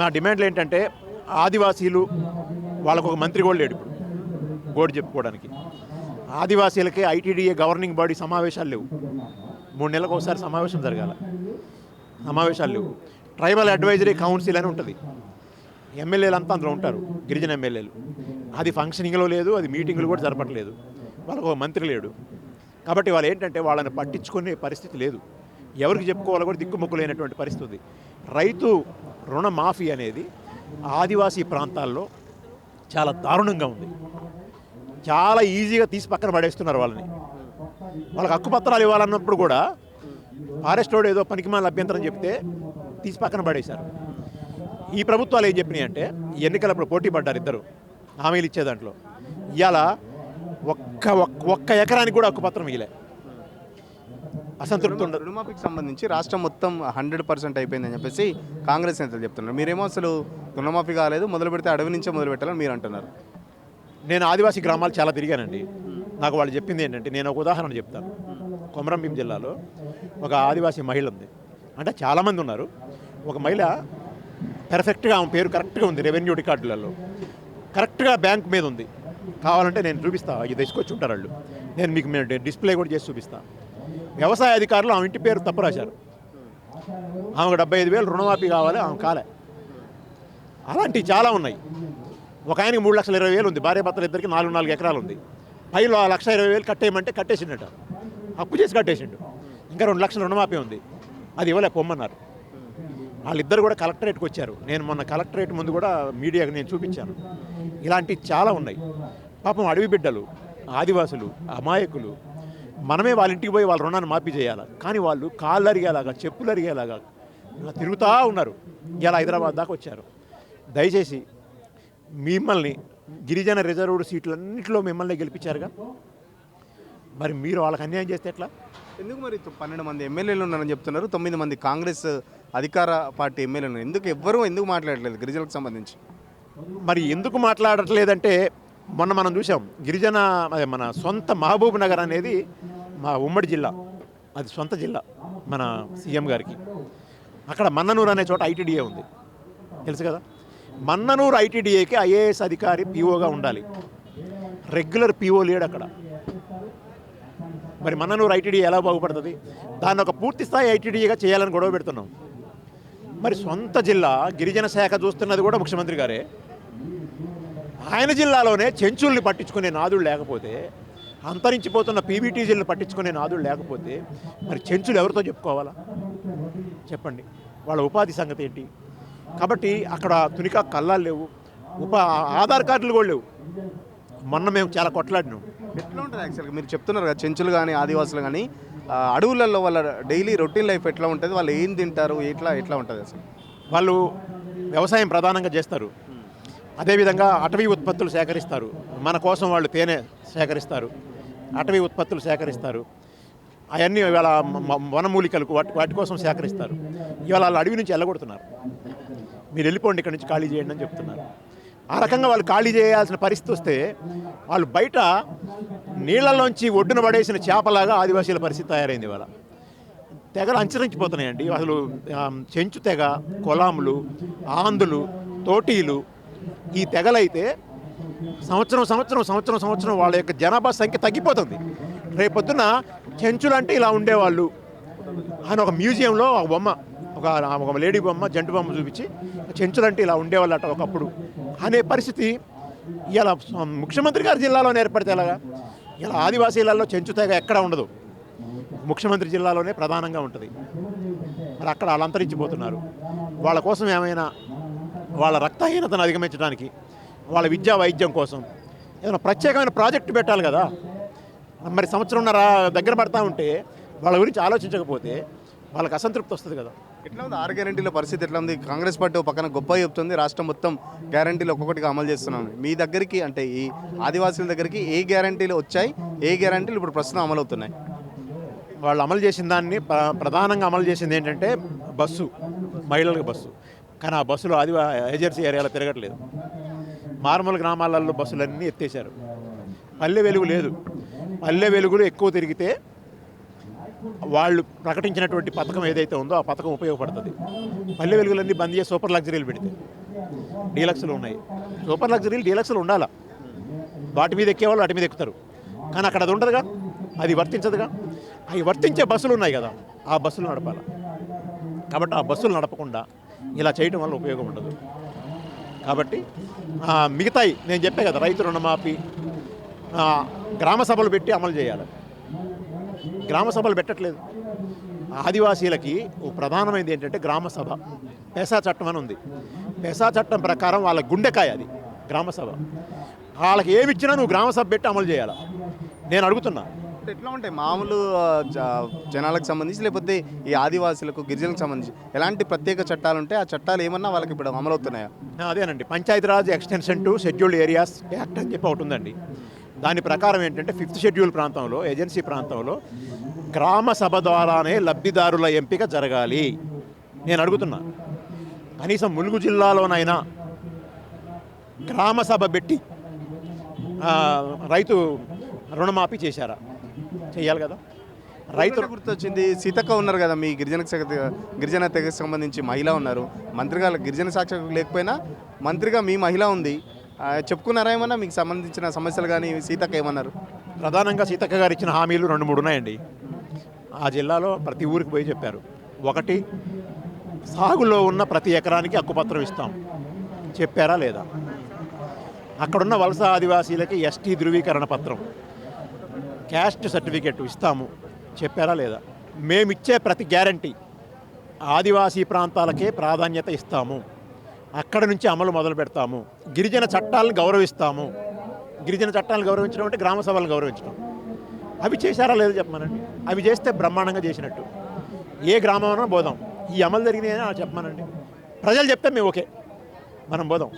నా డిమాండ్లు ఏంటంటే ఆదివాసీలు వాళ్ళకు ఒక మంత్రి కూడా లేడు ఇప్పుడు గోడు చెప్పుకోవడానికి. ఆదివాసీలకి ఐటీడీఏ గవర్నింగ్ బాడీ సమావేశాలు లేవు. మూడు నెలలకు ఒకసారి సమావేశం జరగాల. సమావేశాలు లేవు. ట్రైబల్ అడ్వైజరీ కౌన్సిల్ అని ఉంటుంది. ఎమ్మెల్యేలు అంతా అందులో ఉంటారు గిరిజన ఎమ్మెల్యేలు. అది ఫంక్షనింగ్లో లేదు అది మీటింగ్లు కూడా జరపట్లేదు. వాళ్ళకు ఒక మంత్రి లేడు. కాబట్టి వాళ్ళు ఏంటంటే వాళ్ళని పట్టించుకునే పరిస్థితి లేదు. ఎవరికి చెప్పుకోవాలో కూడా దిక్కుముక్కు లేనటువంటి పరిస్థితి. రైతు రుణమాఫీ అనేది ఆదివాసీ ప్రాంతాల్లో చాలా దారుణంగా ఉంది. చాలా ఈజీగా తీసి పక్కన పడేస్తున్నారు వాళ్ళని. వాళ్ళకి హక్కుపత్రాలు ఇవ్వాలన్నప్పుడు కూడా ఫారెస్ట్ రోడ్ ఏదో పనికిమాల అభ్యంతరం చెప్తే తీసి పక్కన పడేశారు. ఈ ప్రభుత్వాలు ఏం చెప్పినాయి అంటే ఎన్నికలప్పుడు పోటీ పడ్డారు ఇద్దరు. హామీలు ఇచ్చే దాంట్లో. ఇవాళ ఒక్క ఒక్క- ఒక్క ఎకరానికి కూడా హక్కుపత్రం మిగిలే అసంతృప్తి ఉండదు రుణమాఫీకి సంబంధించి రాష్ట్రం మొత్తం హండ్రెడ్ పర్సెంట్ అయిపోయిందని చెప్పేసి కాంగ్రెస్ నేతలు చెప్తున్నారు. మీరేమో అసలు రుణమాఫీ కాలేదు మొదలు పెడితే అడవి నుంచే మొదలు పెట్టాలని మీరు అంటున్నారు. నేను ఆదివాసీ గ్రామాలు చాలా తిరిగానండి. నాకు వాళ్ళు చెప్పింది ఏంటంటే నేను ఒక ఉదాహరణ చెప్తాను. కొమరంభీం జిల్లాలో ఒక ఆదివాసీ మహిళ ఉంది. అంటే చాలామంది ఉన్నారు. ఒక మహిళ పెర్ఫెక్ట్గా ఆమె పేరు కరెక్ట్గా ఉంది రెవెన్యూ రికార్డులలో. కరెక్ట్గా బ్యాంక్ మీద ఉంది. కావాలంటే నేను చూపిస్తా ఇది తీసుకొచ్చి ఉంటారు వాళ్ళు. నేను మీకు డిస్ప్లే కూడా చేసి చూపిస్తా. వ్యవసాయ అధికారులు ఆమె ఇంటి పేరు తప్పు రాశారు. ఆమెకు డెబ్బై ఐదు వేలు రుణమాఫీ కావాలి ఆమె కాలే. అలాంటివి చాలా ఉన్నాయి. ఒక ఆయనకి మూడు లక్షల ఇరవై వేలు ఉంది భార్య భర్తలు ఇద్దరికి నాలుగు నాలుగు ఎకరాలు ఉంది. పైలో ఆ లక్ష ఇరవై వేలు కట్టేయమంటే కట్టేసిండట. అప్పు చేసి కట్టేసిండు. ఇంకా రెండు లక్షల రుణమాఫీ ఉంది. అది ఇవ్వలే పొమ్మన్నారు వాళ్ళిద్దరు కూడా కలెక్టరేట్కి వచ్చారు. నేను మొన్న కలెక్టరేట్ ముందు కూడా మీడియాకి నేను చూపించాను. ఇలాంటివి చాలా ఉన్నాయి. పాపం అడవి బిడ్డలు ఆదివాసులు అమాయకులు మనమే వాళ్ళ ఇంటికి పోయి వాళ్ళ రుణాన్ని మాఫీ చేయాలి? కానీ వాళ్ళు కాళ్ళు అరిగేలాగా చెప్పులు అరిగేలాగా ఇలా తిరుగుతూ ఉన్నారు. ఇలా హైదరాబాద్ దాకా వచ్చారు. దయచేసి మిమ్మల్ని గిరిజన రిజర్వ్డ్ సీట్లన్నింటిలో మిమ్మల్ని గెలిపించారుగా? మరి మీరు వాళ్ళకి అన్యాయం చేస్తే ఎట్లా? ఎందుకు మరి పన్నెండు మంది ఎమ్మెల్యేలు ఉన్నారని చెప్తున్నారు తొమ్మిది మంది కాంగ్రెస్ అధికార పార్టీ ఎమ్మెల్యేలు ఉన్నారు. ఎందుకు ఎవ్వరూ ఎందుకు మాట్లాడలేదు గిరిజనులకు సంబంధించి? మరి ఎందుకు మాట్లాడట్లేదంటే మొన్న మనం చూసాం గిరిజన మన సొంత మహబూబ్ నగర్ అనేది మా ఉమ్మడి జిల్లా అది సొంత జిల్లా మన సీఎం గారికి. అక్కడ మన్ననూరు అనే చోట ఐటీడీఏ ఉంది. తెలుసు కదా? మన్ననూరు ఐటీడీఏకి ఐఏఎస్ అధికారి పీఓగా ఉండాలి. రెగ్యులర్ పీఓ లేడు అక్కడ. మరి మన్ననూరు ఐటీడీ ఎలా బాగుపడుతుంది? దాన్ని ఒక పూర్తి స్థాయి ఐటీడీగా చేయాలని గొడవ పెడుతున్నాం. మరి సొంత జిల్లా గిరిజన శాఖ చూస్తున్నది కూడా ముఖ్యమంత్రి గారే. ఆయన జిల్లాలోనే చెంచుల్ని పట్టించుకునే నాదుడు లేకపోతే అంతరించిపోతున్న పీబీటీజీలను పట్టించుకునే నాదుడు లేకపోతే మరి చెంచులు ఎవరితో చెప్పుకోవాలా? చెప్పండి. వాళ్ళ ఉపాధి సంగతి ఏంటి? కాబట్టి అక్కడ తునికా కళ్ళాలు లేవు. ఉపా ఆధార్ కార్డులు కూడా లేవు. మొన్న మేము చాలా కొట్లాడినాం. ఎట్లా ఉంటుంది యాక్చువల్గా మీరు చెప్తున్నారు కదా చెంచులు కానీ ఆదివాసులు కానీ అడవులలో వాళ్ళ డైలీ రొటీన్ లైఫ్ ఎట్లా ఉంటుంది? వాళ్ళు ఏం తింటారు? ఎట్లా ఎట్లా ఉంటుంది అసలు? వాళ్ళు వ్యవసాయం ప్రధానంగా చేస్తారు. అదేవిధంగా అటవీ ఉత్పత్తులు సేకరిస్తారు. మన కోసం వాళ్ళు తేనె సేకరిస్తారు. అటవీ ఉత్పత్తులు సేకరిస్తారు. అవన్నీ ఇవాళ వనమూలికలకు వాటి వాటి కోసం సేకరిస్తారు. ఇవాళ వాళ్ళు అడవి నుంచి వెళ్ళగొడుతున్నారు మీరు వెళ్ళిపోండి ఇక్కడ నుంచి ఖాళీ చేయండి అని చెప్తున్నారు. ఆ రకంగా వాళ్ళు ఖాళీ చేయాల్సిన పరిస్థితి వస్తే వాళ్ళు బయట నీళ్ళలోంచి ఒడ్డున పడేసిన చేపలాగా ఆదివాసీల పరిస్థితి తయారైంది ఇవాళ. తెగలు అంచరించిపోతున్నాయండి. అసలు చెంచు తెగ కొలాములు ఆందులు తోటీలు ఈ తెగలైతే సంవత్సరం సంవత్సరం సంవత్సరం సంవత్సరం వాళ్ళ యొక్క జనాభా సంఖ్య తగ్గిపోతుంది. రేపొద్దున చెంచులు అంటే ఇలా ఉండేవాళ్ళు. అని ఒక మ్యూజియంలో ఒక బొమ్మ ఒక ఒక లేడీ బొమ్మ జంటు బొమ్మ చూపించి చెంచులు అంటే ఇలా ఉండేవాళ్ళట ఒకప్పుడు. అనే పరిస్థితి ఇలా ముఖ్యమంత్రి గారి జిల్లాలోనే ఏర్పడితే ఎలాగా? ఇలా ఆదివాసీలలో చెంచు తెగ ఎక్కడ ఉండదు. ముఖ్యమంత్రి జిల్లాలోనే ప్రధానంగా ఉంటుంది. మరి అక్కడ వాళ్ళు అంతరించిపోతున్నారు వాళ్ళ కోసం ఏమైనా వాళ్ళ రక్తహీనతను అధిగమించడానికి వాళ్ళ విద్యా వైద్యం కోసం. ఏదైనా ప్రత్యేకమైన ప్రాజెక్టు పెట్టాలి కదా. మరి సంవత్సరంన్నర దగ్గర పడతా ఉంటే వాళ్ళ గురించి ఆలోచించకపోతే వాళ్ళకి అసంతృప్తి వస్తుంది కదా. ఎట్లా ఉంది? ఆరు గ్యారంటీల పరిస్థితి ఎట్లా ఉంది? కాంగ్రెస్ పార్టీ పక్కన గొప్ప చెప్తుంది రాష్ట్రం మొత్తం గ్యారంటీలు ఒక్కొక్కటిగా అమలు చేస్తున్నాను మీ దగ్గరికి అంటే ఈ ఆదివాసీల దగ్గరికి ఏ గ్యారంటీలు వచ్చాయి? ఏ గ్యారంటీలు ఇప్పుడు ప్రస్తుతం అమలు అవుతున్నాయి? వాళ్ళు అమలు చేసిన దాన్ని ప్ర- ప్రధానంగా అమలు చేసింది ఏంటంటే బస్సు మహిళలకు బస్సు. కానీ ఆ బస్సులు ఆదివా ఏజెన్సీ ఏరియాలో తిరగట్లేదు. మారుమూల గ్రామాలలో బస్సులన్నీ ఎత్తేశారు. పల్లె వెలుగు లేదు. పల్లె వెలుగులు ఎక్కువ తిరిగితే వాళ్ళు ప్రకటించినటువంటి పథకం ఏదైతే ఉందో ఆ పథకం ఉపయోగపడుతుంది. పల్లె వెలుగులన్నీ బంద్ చేసి సూపర్ లగ్జరీలు పెడితే డీలక్స్లు ఉన్నాయి. సూపర్ లగ్జరీలు డీలక్స్లు ఉండాలా. వాటి మీద ఎక్కేవాళ్ళు వాటి మీద ఎక్కుతారు. కానీ అక్కడ అది ఉండదుగా. అది వర్తించదుగా. అవి వర్తించే బస్సులు ఉన్నాయి కదా. ఆ బస్సులు నడపాలి. కాబట్టి ఆ బస్సులు నడపకుండా ఇలా చేయడం వల్ల ఉపయోగం ఉండదు. కాబట్టి మిగతాయి నేను చెప్పే కదా రైతు రుణమాఫీ గ్రామ సభలు పెట్టి అమలు చేయాలి. గ్రామ సభలు పెట్టట్లేదు. ఆదివాసీలకి ఓ ప్రధానమైనది ఏంటంటే గ్రామ సభ. పెసా చట్టం అని ఉంది. పెసా చట్టం ప్రకారం వాళ్ళ గుండెకాయ అది గ్రామ సభ. వాళ్ళకి ఏమిచ్చినా నువ్వు గ్రామ సభ పెట్టి అమలు చేయాలి? నేను అడుగుతున్నా. అంటే ఎట్లా ఉంటాయి? మామూలు జ- జనాలకు సంబంధించి లేకపోతే ఈ ఆదివాసులకు గిరిజనులకు సంబంధించి ఎలాంటి ప్రత్యేక చట్టాలు ఉంటాయి ఆ చట్టాలు ఏమన్నా వాళ్ళకి ఇప్పుడు అమలవుతున్నాయా? అదేనండి Panchayati Raj extension to scheduled areas act అని చెప్పి ఒకటి ఉందండి. దాని ప్రకారం ఏంటంటే ఫిఫ్త్ షెడ్యూల్ ప్రాంతంలో ఏజెన్సీ ప్రాంతంలో గ్రామ సభ ద్వారానే లబ్ధిదారుల ఎంపిక జరగాలి. నేను అడుగుతున్నా. కనీసం ములుగు జిల్లాలోనైనా గ్రామ సభ పెట్టి రైతు రుణమాఫీ చేశారా? చేయాలి కదా. రైతు రైతు గుర్తొచ్చింది సీతక్క ఉన్నారు కదా మీ గిరిజన గిరిజన తెగకు సంబంధించి మహిళ ఉన్నారు. మంత్రిగా గిరిజన సాక్షి లేకపోయినా మంత్రిగా మీ మహిళ ఉంది. చెప్పుకున్నారా ఏమన్నా? మీకు సంబంధించిన సమస్యలు కానీ సీతక్క ఏమన్నారు? ప్రధానంగా సీతక్క గారు ఇచ్చిన హామీలు రెండు మూడు ఉన్నాయండి. ఆ జిల్లాలో ప్రతి ఊరికి పోయి చెప్పారు. ఒకటి సాగులో ఉన్న ప్రతి ఎకరానికి హక్కుపత్రం ఇస్తాం. చెప్పారా లేదా? అక్కడున్న వలస ఆదివాసీలకి ఎస్టీ ధృవీకరణ పత్రం. క్యాస్ట్ సర్టిఫికెట్ ఇస్తాము చెప్పారా లేదా? మేమిచ్చే ప్రతి గ్యారంటీ ఆదివాసీ ప్రాంతాలకే ప్రాధాన్యత ఇస్తాము. అక్కడ నుంచి అమలు మొదలు పెడతాము. గిరిజన చట్టాలను గౌరవిస్తాము. గిరిజన చట్టాలను గౌరవించడం అంటే గ్రామ సభలను గౌరవించడం. అవి చేశారా లేదో చెప్పమనండి? అవి చేస్తే బ్రహ్మాండంగా చేసినట్టు. ఏ గ్రామమైనా పోదాం ఈ అమలు జరిగినాయని చెప్పమనండి. ప్రజలు చెప్తే మేము ఓకే. మనం పోదాం